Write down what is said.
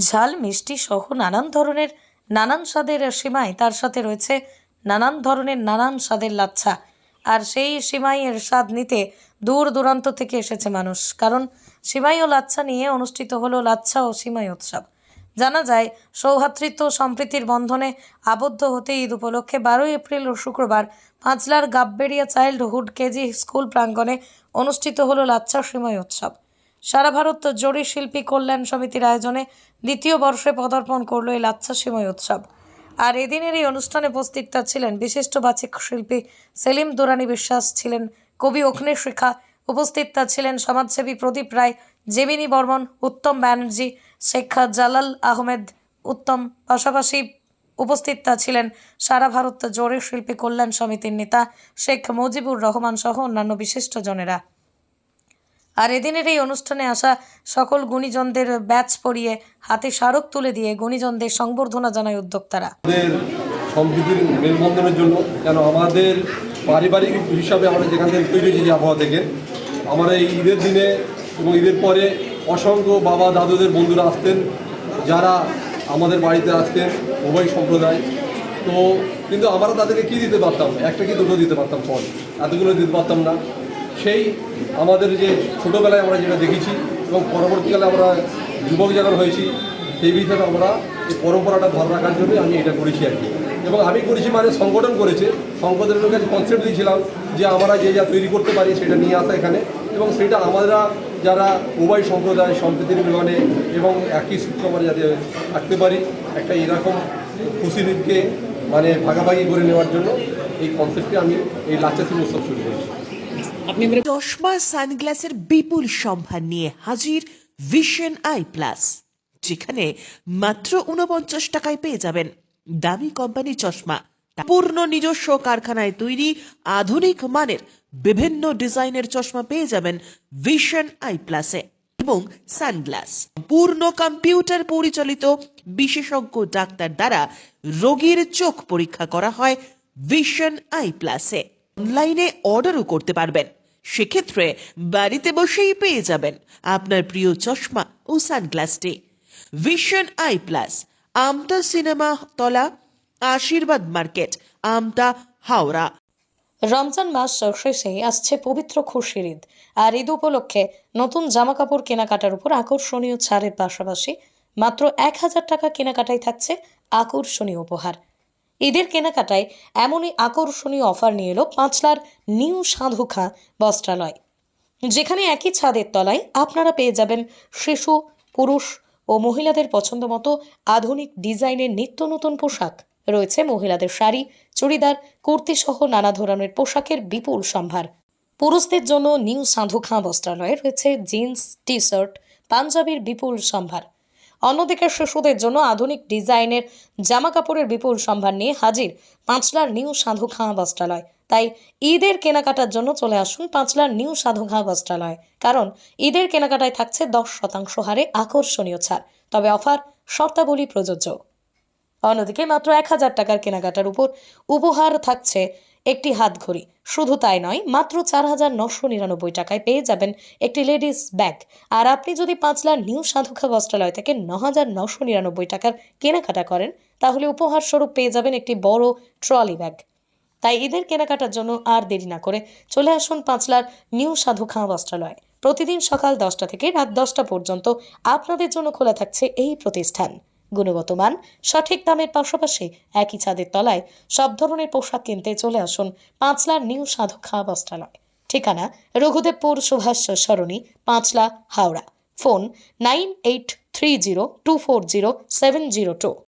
ঝাল, মিষ্টি সহ নানান ধরনের, নানান স্বাদের সীমায় তার সাথে রয়েছে নানান ধরনের, নানান স্বাদের লাচ্ছা। আর সেই সিমাইয়ের স্বাদ নিতে দূর দূরান্ত থেকে এসেছে মানুষ। কারণ সিমাই ও লাচ্ছা নিয়ে অনুষ্ঠিত হলো লাচ্ছা ও সিমাই উৎসব। জানা যায় সৌহাতৃত্ব সম্প্রীতির বন্ধনে আবদ্ধ হতে ঈদ উপলক্ষে বারোই এপ্রিল ও শুক্রবার পাঁচলার গাববেড়িয়া চাইল্ডহুড কেজি স্কুল প্রাঙ্গণে অনুষ্ঠিত হলো লাচ্ছা সিমাই উৎসব। সারা ভারত জরি শিল্পী কল্যাণ সমিতির আয়োজনে দ্বিতীয় বর্ষে পদার্পণ করল এই লাচ্ছা সিময় উৎসব। আর এদিনের এই অনুষ্ঠানে উপস্থিত ছিলেন বিশিষ্ট বাচিক শিল্পী সেলিম দুরানি বিশ্বাস, ছিলেন কবি অগ্নি শিখা উপস্থিত ছিলেন সমাজসেবী প্রদীপ রায়, জেমিনী বর্মন, উত্তম ব্যানার্জি, শেখ জালাল আহমেদ, উত্তম। পাশাপাশি উপস্থিত ছিলেন সারা ভারত জোরে শিল্পী কল্যাণ সমিতির নেতা শেখ মুজিবুর রহমান সহ অন্যান্য বিশিষ্টজনেরা আর এদিনের এই অনুষ্ঠানে আসা সকল গুণীজনদের ব্যাচ পরিয়ে হাতে স্মারক তুলে দিয়ে গুণীজনদের সংবর্ধনা জানায় উদ্যোক্তারা। সম্প্রীতির মেলবন্ধনের জন্য, কেন আমাদের পারিবারিক হিসাবে আমরা যেখান থেকে তৈরি হয়েছি আবহাওয়া থেকে, আমরা এই ঈদের দিনে এবং ঈদের পরে অসংখ্য বাবা, দাদুদের বন্ধুরা আসতেন, যারা আমাদের বাড়িতে আসতেন, উভয় সম্প্রদায়। তো কিন্তু আমরা তাদেরকে কী দিতে পারতাম? একটা কি দুটো দিতে পারতাম ফল? এতগুলো দিতে পারতাম না। সেই আমাদের যে ছোটোবেলায় আমরা যেটা দেখেছি এবং পরবর্তীকালে আমরা যুবক যখন হয়েছি, সেই বিষয়ে আমরা এই পরম্পরাটা ধরে রাখার জন্য আমি এটা করেছি আর কি। এবং আমি করেছি মানে সংগঠন করেছে, সংগঠনের কাছে কনসেপ্ট দিয়েছিলাম যে আমরা যে যা তৈরি করতে পারি সেটা নিয়ে আসা এখানে। এবং সেটা আমরা যারা উভয় সম্প্রদায়, সম্প্রীতির মিলনে এবং একই সূত্র আমরা যাতে থাকতে পারি, একটা এরকম খুশিকে মানে ভাগাভাগি করে নেওয়ার জন্য এই কনসেপ্টে আমি এই লাচ্চাসিং উৎসব শুরু করেছি। চশমা সানগ্লাসের বিপুল সম্ভার নিয়ে হাজির ভিশন আই প্লাস, যেখানে মাত্র উনপঞ্চাশ টাকায় পেয়ে যাবেন দামি কোম্পানির চশমা, পূর্ণ নিজস্ব কারখানায় তৈরি আধুনিক মানের বিভিন্ন ডিজাইনের চশমা পেয়ে যাবেন ভিশন আই প্লাসে এবং সানগ্লাস। পূর্ণ কম্পিউটার পরিচালিত বিশেষজ্ঞ ডাক্তার দ্বারা রোগীর চোখ পরীক্ষা করা হয় ভিশন আই প্লাসে অনলাইনে অর্ডারও করতে পারবেন। সেক্ষেত্রে বাড়িতে বসেই পেয়ে যাবেন আপনার প্রিয় চশমা ও সানগ্লাসটি। Vision eye plus Amta cinema তলা, আশীর্বাদ মার্কেট, আমতা হাওড়া। রমজান মাস শেষে আসছে পবিত্র খুশির ঈদ, আর ঈদ উপলক্ষে নতুন জামা কাপড় কেনাকাটার উপর আকর্ষণীয় ছাড়ের পাশাপাশি মাত্র এক হাজার টাকা কেনাকাটায় থাকছে আকর্ষণীয় উপহার। ঈদের কেনাকাটায় এমনই আকর্ষণীয় অফার নিয়ে এলো পাঁচলার নিউ সাধুখা বস্ত্রালয়। যেখানে একই ছাদের তলায় আপনারা পেয়ে যাবেন শিশু, পুরুষ ও মহিলাদের পছন্দ মতো আধুনিক ডিজাইনের নিত্য নতুন পোশাক। রয়েছে মহিলাদের শাড়ি, চুড়িদার, কুর্তি সহ নানা ধরনের পোশাকের বিপুল সম্ভার। পুরুষদের জন্য নিউ সাধুখাঁ বস্ত্রালয়ে রয়েছে জিন্স টি শার্ট পাঞ্জাবির বিপুল সম্ভার। অন্যদিকে শিশুদের জন্য আধুনিক ডিজাইনের জামা কাপড়ের বিপুল সম্ভার নিয়ে হাজির পাঁচলার নিউ সাধু খাঁ বস্ত্রালয় তাই ঈদের কেনাকাটার জন্য চলে আসুন পাঁচলার নিউ সাধু খাঁ বস্ত্রালয় কারণ ঈদের কেনাকাটায় থাকছে দশ শতাংশ হারে আকর্ষণীয় ছাড়। তবে অফার শর্তাবলী প্রযোজ্য। অন্যদিকে মাত্র এক হাজার টাকার কেনাকাটার উপর উপহার থাকছে একটি হাত ঘড়ি শুধু তাই নয়, মাত্র চার হাজার নশো নিরানব্বই টাকায় পেয়ে যাবেন একটি লেডিস ব্যাগ। আর আপনি যদি পাঁচলার নিউ সাধুখা বস্ত্রালয় থেকে ন হাজার নশো নিরানব্বই টাকার কেনাকাটা করেন, তাহলে উপহার স্বরূপ পেয়ে যাবেন একটি বড় ট্রলি ব্যাগ। তাই ঈদের কেনাকাটার জন্য আর দেরি না করে চলে আসুন পাঁচলার নিউ সাধুখাঁ বস্ত্রালয়। প্রতিদিন সকাল দশটা থেকে রাত দশটা পর্যন্ত আপনাদের জন্য খোলা থাকছে এই প্রতিষ্ঠান। গুণগত মান সঠিক দামের পাশাপাশি একই ছাদের তলায় সব ধরনের পোশাক কিনতে চলে আসুন পাঁচলার নিউ সাধু খাওয়া বস্ত্রালয় ঠিকানা Raghudebpur Subhas Sarani, Panchla, Howrah. Phone nine eight three zero two four zero seven zero two.